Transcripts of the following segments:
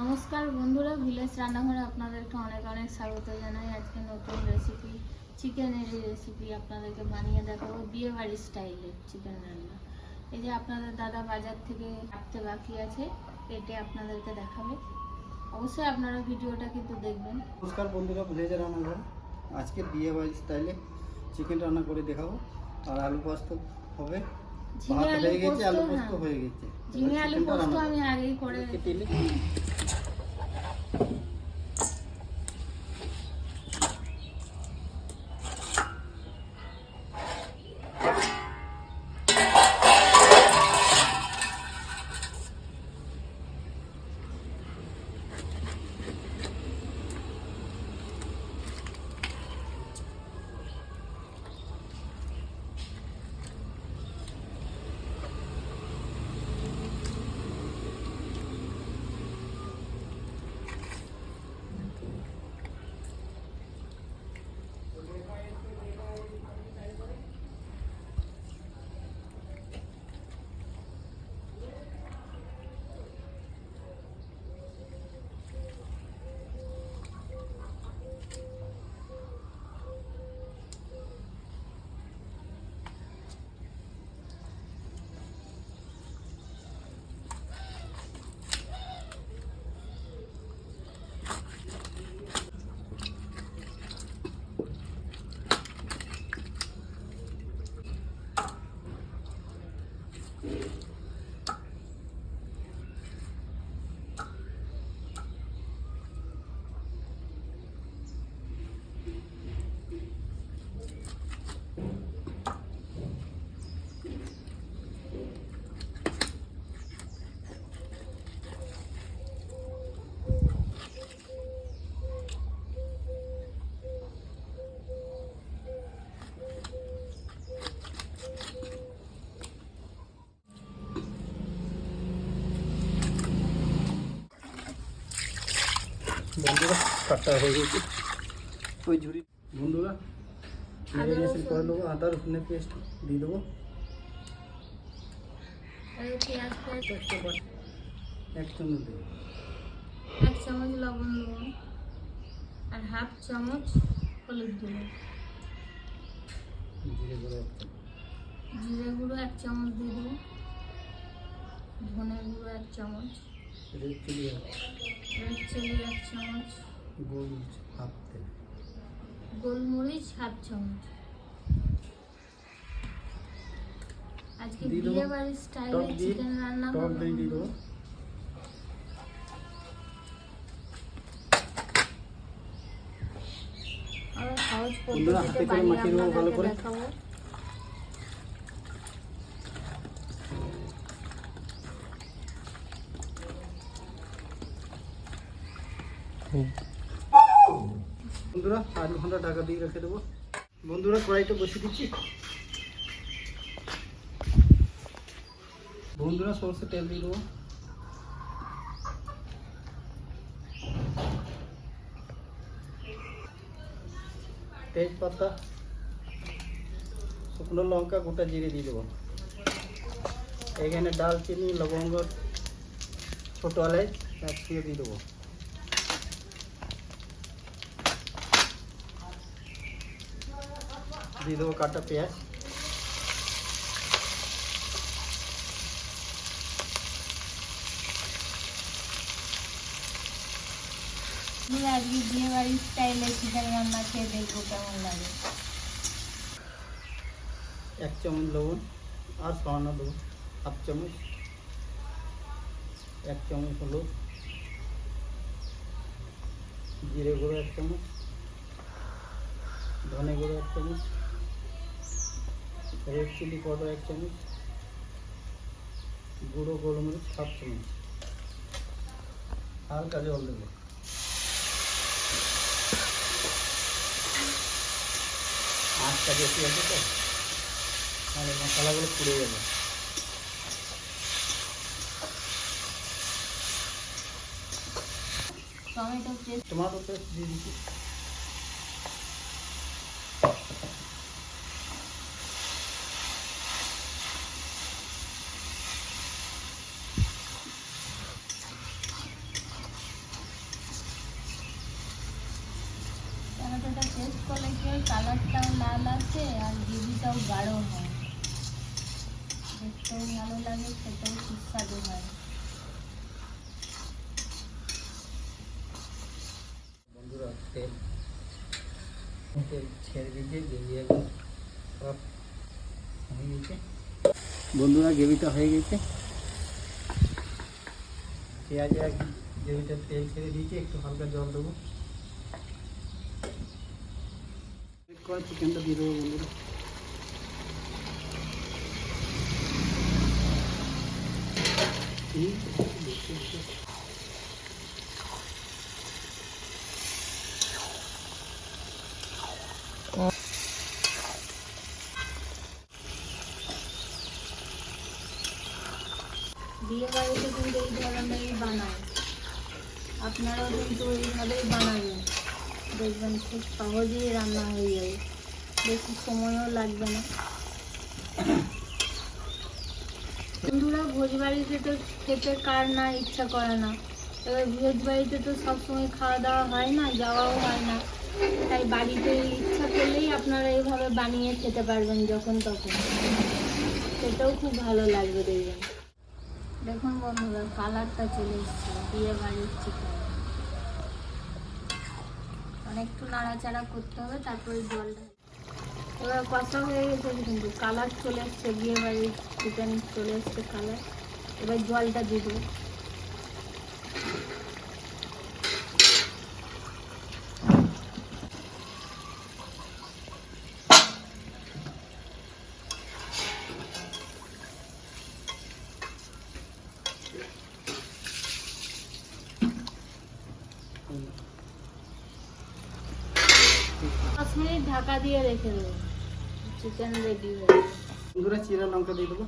নমস্কার বন্ধুরা ভিলেজ রান্নাঘরে আপনাদেরকে অনেক অনেক স্বাগত জানাই। আজকে নতুন রেসিপি চিকেনের রেসিপি আপনাদেরকে বানিয়ে দেখাবো বিয়ে বাড়ির স্টাইলে চিকেন রান্না। এই যে আপনাদের দাদা বাজার থেকে কাটতে বাকি আছে কেটে আপনাদেরকে দেখাবে। অবশ্যই আপনারা ভিডিওটা কিন্তু দেখবেন। নমস্কার বন্ধুরা ভিলেজ রান্নাঘর। আজকে বিয়ে বাড়ির স্টাইলে চিকেন রান্না করে দেখাবো। আর আলু পোস্ত হবে। ঝিঙে আলু হয়ে গেছে পোস্ত আলু হ্যাঁ। পোস্ত হয়ে গেছে। ঝিঙে আলু পোস্ত আমি আগেই করে বন্ধুরা কাটটা হয়ে গেছে। ওই ঝুড়ি। বন্ধুরা আদা ম্যারিনেশন রসুন। করে দেবো আদা রসুনের পেস্ট দিয়ে দেবো। এই পেঁয়াজ পেঁয়াজ করতে বটে এক চামচ দেবো। এক চামচ লবণ দেবো। আর হাফ চামচ হলুদ দেবো। জিরে গুঁড়ো এক চামচ। জিরে গুঁড়ো এক চামচ দিয়ে দেবো। ধনে গুঁড়ো এক চামচ। রেড চিলি রেড চিলি এক চামচ। গোলমরিচ হাফ তেল। গোলমরিচ হাফ চামচ। আজকে। বিয়ে বাড়ির স্টাইলে চিকেন রান্না টক করব। দই দিয়ে দেবো। হাতে করে মাখিয়ে নেব ভালো করে। বন্ধুরা, আধ ঘণ্টা ঢাকা দিয়ে রেখে দেবো। বন্ধুরা কড়াইটা বসিয়ে দিচ্ছি। বন্ধুরা, সরষে তেল দিয়ে দেবো। তেজপাতা, শুকনো লঙ্কা, গোটা জিরে দিয়ে দেবো। এখানে ডালচিনি, লবঙ্গ, ছোটো এলাচ একসঙ্গে দিয়ে দেবো। দিয়ে দেবো কাটা পেঁয়াজ আমি আজকে বিয়ে বাড়ির স্টাইলে চিকেন রান্না খেয়ে দেখব কেমন লাগে এক চামচ লবণ আর সামান্য দেবো হাফ চামচ এক চামচ হলুদ জিরে গুঁড়ো এক চামচ ধনে গুঁড়ো এক চামচ রেড চিলি পাউডার এক চামচ গুঁড়ো গোলমরিচ হাফ চামচ হালকা জল দেবো আটটা বেশি আছে তো তাহলে মশলাগুলো পুড়ে যাবে। টমেটো পেস্ট টমাটো পেস্ট দিয়ে দিচ্ছি আছে আর গ্রেভিটাও গাঢ় হয় দেখতেও ভালো লাগে খেতেও সুস্বাদু হয়। বন্ধুরা তেল তেল ছেড়ে দিয়েছে গ্রেভি একদম হয়ে গেছে। বন্ধুরা গ্রেভিটা হয়ে গেছে। পেঁয়াজে আর গ্রেভিটা তেল ছেড়ে দিয়েছে একটু হালকা জল দেবো। চিকেনটা দিয়ে দেবো বন্ধুরা। বিয়ে বাড়িতে কিন্তু এই ধরনেরই বানায়। কিন্তু এইভাবেই বানাবেন। দেখবেন খুব সহজেই রান্না হয়ে যাবে। বেশি সময়ও লাগবে না। বন্ধুরা ভোজ বাড়িতে তো খেতে কার না, ইচ্ছা করে না। এবার ভোজ বাড়িতে তো সবসময় খাওয়া দাওয়া হয় না, যাওয়াও হয় না। তাই বাড়িতে ইচ্ছা করলেই আপনারা এইভাবে বানিয়ে খেতে পারবেন যখন তখন। সেটাও খুব ভালো লাগবে দেখবেন। দেখুন বন্ধুরা, কালারটা চলে এসছে, বিয়ে বাড়ির চিকেন। অনেকটু নাড়াচাড়া করতে হবে, তারপরে জলটা। এবার কষা হয়ে গেছে কিন্তু, কালার চলে এসছে বিয়ে বাড়ির। চিকেন চলে এসছে কালার এবার জলটা দিব। হুম। পাঁচ মিনিট ঢাকা দিয়ে রেখে দেবো। চিকেন রেডি হয়ে বন্ধুরা চিরা লঙ্কা দিয়ে দেবো।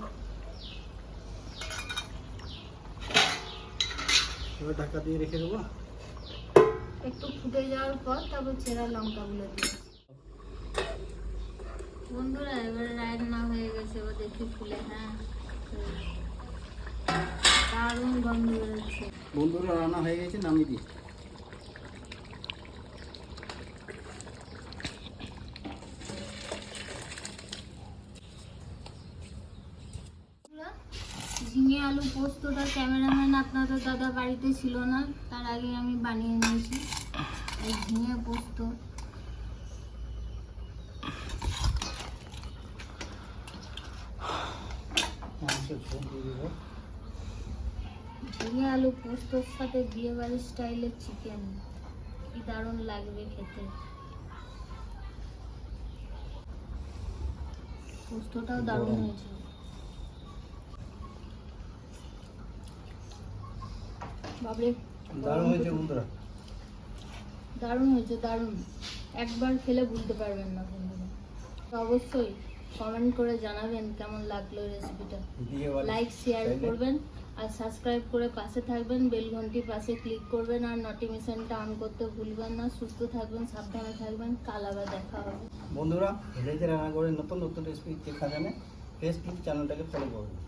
এবার ঢাকা দিয়ে রেখে দেবো। একটু ফুটে যাওয়ার পর তারপর ছেঁড়া লঙ্কাগুলো দিয়ে বন্ধুরা এবারে রান্না হয়ে গেছে ও দেখি ফুলে হ্যাঁ। দারুণ গন্ধ বেরোচ্ছে। বন্ধুরা রান্না হয়ে গেছে নামিয়ে দিই ঝিঙে আলু পোস্তটা ক্যামেরাম্যান আপনাদের দাদা বাড়িতে ছিল না, তার আগে আমি বানিয়ে নিয়েছি। এই ঝিঙে পোস্ত। ঝিঙে আলু পোস্তর সাথে বিয়ে বাড়ির স্টাইলের চিকেন কি দারুণ লাগবে খেতে। পোস্তটাও দারুণ হয়েছে। বাবরে দারুণ হয়েছে বন্ধুরা। দারুণ হয়েছে দারুণ। একবার খেলে বুঝতে পারবেন না বন্ধুরা। অবশ্যই কমেন্ট করে জানাবেন কেমন লাগল রেসিপিটা লাইক শেয়ার করবেন আর সাবস্ক্রাইব করে পাশে থাকবেন বেল ঘন্টির পাশে ক্লিক করবেন আর নোটিফিকেশনটা অন করতে ভুলবেন না। সুস্থ থাকবেন সাবধানে থাকবেন। কাল আবার দেখা হবে। বন্ধুরা ভিলেজে রান্না করে নতুন নতুন রেসিপি দেখা জানে ফেসবুক চ্যানেলটাকে ফলো করবেন।